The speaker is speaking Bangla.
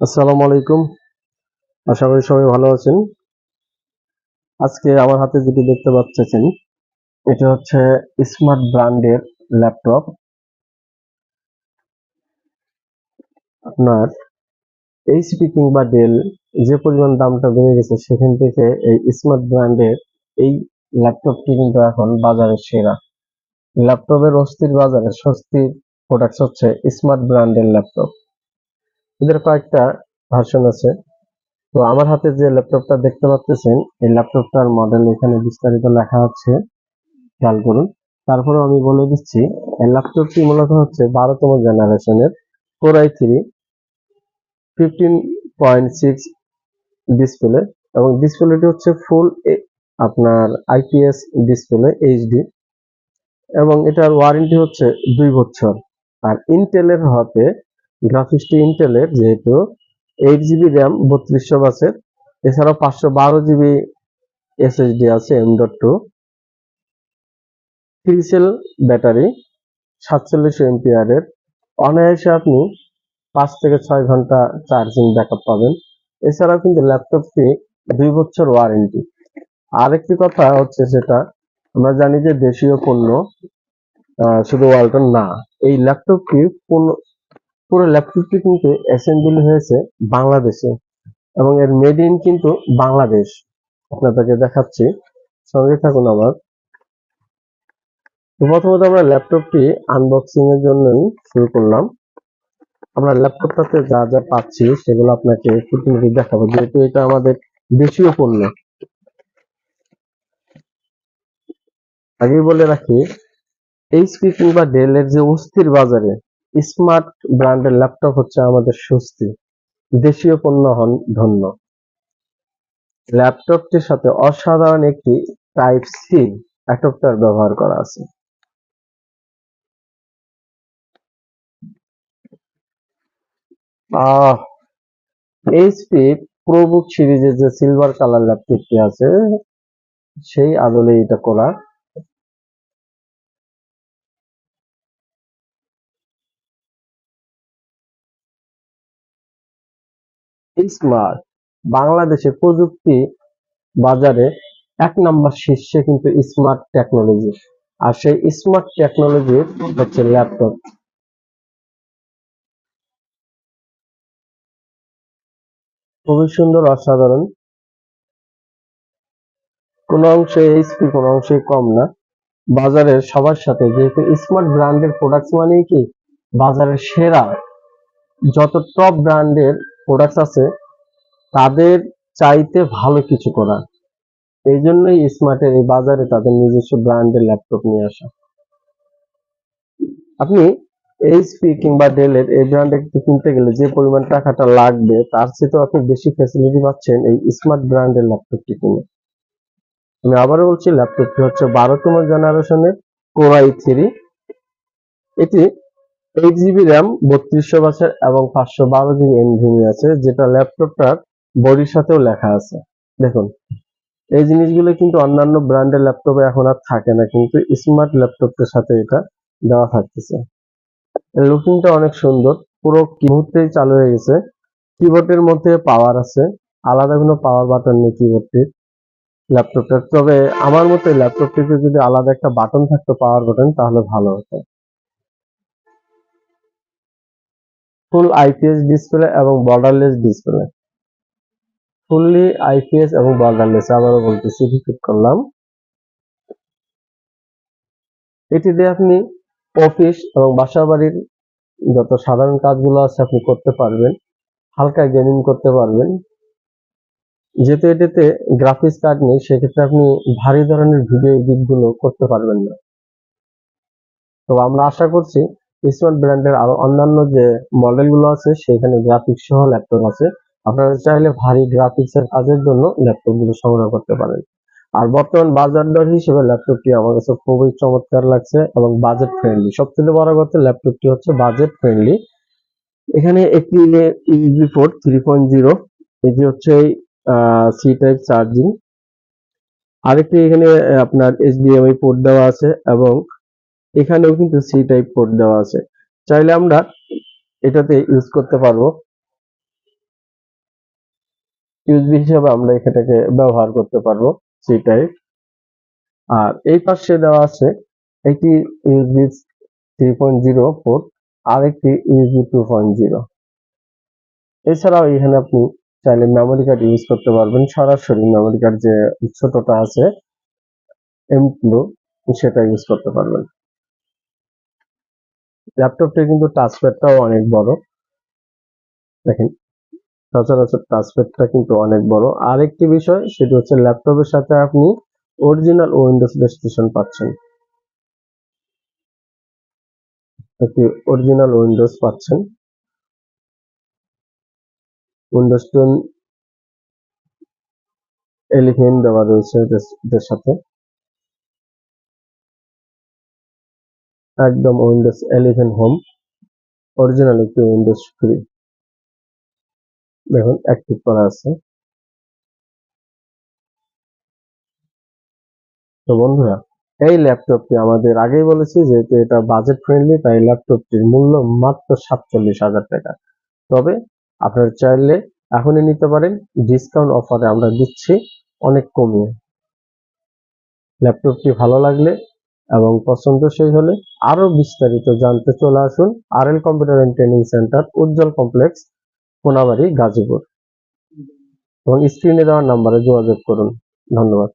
আসসালামু আলাইকুম। আশা করি সবাই ভালো আছেন। আজকে আমার হাতে যেটি দেখতে পাচ্ছেন, এটি হচ্ছে স্মার্ট ব্র্যান্ডের ল্যাপটপ। আপনার এইচপি কিংবা ডেল যে পরিমাণ দামটা বেড়ে গেছে, সেখান থেকে এই স্মার্ট ব্র্যান্ডের এই ল্যাপটপটি কিন্তু এখন বাজারে সেরা। ল্যাপটপের অস্থির বাজারে স্বস্তির প্রোডাক্টস হচ্ছে স্মার্ট ব্র্যান্ডের ল্যাপটপ। এদের কয়েকটা ভার্সন আছে। তো আমার হাতে যে ল্যাপটপটা দেখতে পাচ্ছেন, এই ল্যাপটপটার মডেল এখানে বিস্তারিত লেখা আছে। খেয়াল করুন। তারপরে আমি বলে দিচ্ছি, এই ল্যাপটপটি মূলত হচ্ছে বারোতম জেনারেশনের core I three fifteen point six display এবং ডিসপ্লেটি হচ্ছে ফুল আপনার আইপিএস ডিসপ্লে এইচডি এবং এটার ওয়ারেন্টি হচ্ছে দুই বছর। আর ইন্টেলের হতে গ্রাফিক্সটি ইন্টেলের যেহেতু এইট জিবি র্যাম বত্রিশশো বাসের। এছাড়াও পাঁচশো বারো জিবি এসএসডি আছে M dot two three cell battery সাতচল্লিশ এমপিআরের। অনায়াসে আপনি পাঁচ থেকে ছয় ঘণ্টা চার্জিং ব্যাকআপ পাবেন। এছাড়াও কিন্তু ল্যাপটপটি দুই বছর ওয়ারেন্টি আরেকটি কথা হচ্ছে সেটা, আমরা জানি যে দেশীয় পণ্য শুধু ওয়ালটন না, এই ল্যাপটপটি পুরো ল্যাপটপটি কিন্তু অ্যাসেম্বলি হয়েছে বাংলাদেশে এবং এর মেড ইন কিন্তু বাংলাদেশ। আপনাদেরকে দেখাচ্ছি। সঙ্গে থাকুন আমার। প্রথমত আমরা ল্যাপটপটি আনবক্সিং এর জন্যই শুরু করলাম। আমরা ল্যাপটপটাতে যা যা পাচ্ছি সেগুলো আপনাকে খুঁটিনাটি দেখাবো, যেহেতু এটা আমাদের দেশীয় পণ্য। আগেই বলে রাখি এইচপি কিংবা ডেল এর যে অস্থির বাজারে স্মার্ট ব্র্যান্ডের ল্যাপটপ হচ্ছে আমাদের স্বস্তি। দেশীয় পণ্য হন ধন্য। ল্যাপটপটির সাথে অসাধারণ একটি টাইপ সি অ্যাডাপ্টার ব্যবহার করা আছে। এইচপি প্রোবুক সিরিজের যে সিলভার কালার ল্যাপটপটি আছে, সেই আদলে এটা করা স্মার্ট বাংলাদেশে প্রযুক্তি বাজারে এক নম্বর শীর্ষে কিন্তু স্মার্ট টেকনোলজি আর সেই স্মার্ট টেকনোলজির হচ্ছে ল্যাপটপ খুবই সুন্দর, অসাধারণ। কোন অংশে এইচপি কোন অংশে কম না। বাজারের সবার সাথে, যেহেতু স্মার্ট ব্র্যান্ডের প্রোডাক্টস মানেই কি? বাজারের সেরা, যত টপ ব্র্যান্ডের প্রোডাক্টস আছে, তাদের চাইতে ভালো কিছু করা এই জন্যই স্মার্টের এই বাজারে তাদের নিজস্ব ব্র্যান্ডের ল্যাপটপ নিয়ে আসা। আপনি এইচপি কিংবা ডেলের এই ব্র্যান্ডে কিনতে গেলে যে পরিমাণ টাকাটা লাগবে, তার চেয়ে তো আপনি বেশি ফ্যাসিলিটি পাচ্ছেন এই স্মার্ট ব্র্যান্ডের ল্যাপটপটি কিনে। আমি আবারও বলছি ল্যাপটপটি হচ্ছে বারোতম জেনারেশনের কোর আই থ্রি এটি এইট জিবি র্যাম বত্রিশশো বাসের এবং পাঁচশো বারো জিবি এনভিএমি আছে, যেটা ল্যাপটপটার বডির সাথেও লেখা আছে। দেখুন, এই জিনিসগুলো কিন্তু অন্যান্য ব্র্যান্ডের ল্যাপটপে এখন আর থাকে না, কিন্তু স্মার্ট ল্যাপটপের সাথে এটা দেওয়া থাকতেছে। লুকিংটা অনেক সুন্দর, পুরো মুহূর্তেই চালু হয়ে গেছে। কিবোর্ডের মধ্যে পাওয়ার আছে, আলাদা কোনো পাওয়ার বাটন নেই কিবোর্ডটির ল্যাপটপটার। তবে আমার মতে ল্যাপটপটিতে যদি আলাদা একটা বাটন থাকতো পাওয়ার বাটন তাহলে ভালো হতো। ফুল আইপিএস ডিসপ্লে এবং বর্ডারলেস ডিসপ্লে। ফুললি আইপিএস এবং বর্ডারলেস, আবারও বলতেছি রিপিট করলাম। এটি দিয়ে আপনি অফিস এবং বাসা বাড়ির যত সাধারণ কাজগুলো আছে আপনি করতে পারবেন, হালকা গেমিং করতে পারবেন। যেহেতু এটাতে গ্রাফিক্স কার্ড নেই, সেক্ষেত্রে আপনি ভারী ধরনের ভিডিও এডিটগুলো করতে পারবেন না। তো আমরা আশা করছি স্মার্ট ব্র্যান্ডের আরও অন্যান্য যে মডেলগুলো আছে, সেখানে গ্রাফিক্স সহ ল্যাপটপ আছে। আপনারা চাইলে ভারী গ্রাফিক্স এর কাজের জন্য ল্যাপটপগুলো সংগ্রহ করতে পারেন। আর বর্তমান বাজার দর হিসেবে ল্যাপটপটি আমার কাছে খুবই চমৎকার লাগছে এবং বাজেট ফ্রেন্ডলি সবচেয়ে বড় কথা ল্যাপটপটি হচ্ছে বাজেট ফ্রেন্ডলি এখানে একটি USB port three point zero এটি হচ্ছে সি টাইপ চার্জিং আরেকটি এখানে আপনার এইচডিএমআই পোর্ট দেওয়া আছে এবং এখানেও কিন্তু সি টাইপ কোড দেওয়া আছে। চাইলে আমরা এটাতে ইউজ করতে পারব। ইউএসবি হিসেবে আমরা এটাকে ব্যবহার করতে পারব সি টাইপ আর এই পাশে দেওয়া আছে একটি USB three point zero port আর একটি ইউএসবি টু পয়েন্ট জিরো এছাড়াও এখানে আপনি চাইলে মেমোরি কার্ড ইউজ করতে পারবেন। সরাসরি মেমোরি কার্ড যে ছোটটা আছে এম সেটা ইউজ করতে পারবেন। ল্যাপটপটি কিন্তু টাচপ্যাডটাও অনেক বড়। দেখেন, সচরাচর টাচপ্যাডটা কিন্তু অনেক বড়। আরেকটি বিষয়, সেটি হচ্ছে ল্যাপটপের সাথে আপনি অরিজিনাল উইন্ডোজ রেজিস্ট্রেশন পাচ্ছেন। একটি অরিজিনাল উইন্ডোজ পাচ্ছেন। উইন্ডোজ টেন এলিভেন দেওয়া রয়েছে সাথে। একদম উইন্ডোজ এলিভেন হোম অরিজিনাল একটি উইন্ডোজ ফ্রি দেখুন অ্যাক্টিভ করা আছে। তো বন্ধুরা, এই ল্যাপটপটি আমাদের আগেই বলেছি, যেহেতু এটা বাজেট ফ্রেন্ডলি তাই ল্যাপটপটির মূল্য মাত্র সাতচল্লিশ হাজার টাকা। তবে আপনারা চাইলে এখনই নিতে পারেন ডিসকাউন্ট অফারে আমরা দিচ্ছি অনেক কমিয়ে। ল্যাপটপটি ভালো লাগলে এবং পছন্দ পছন্দসই হলে আরও বিস্তারিত জানতে চলে আসুন R L computer and training centre Ujjwal complex Konabari, Gazipur. এবং স্ক্রিনে দেওয়া নাম্বারে যোগাযোগ করুন। ধন্যবাদ।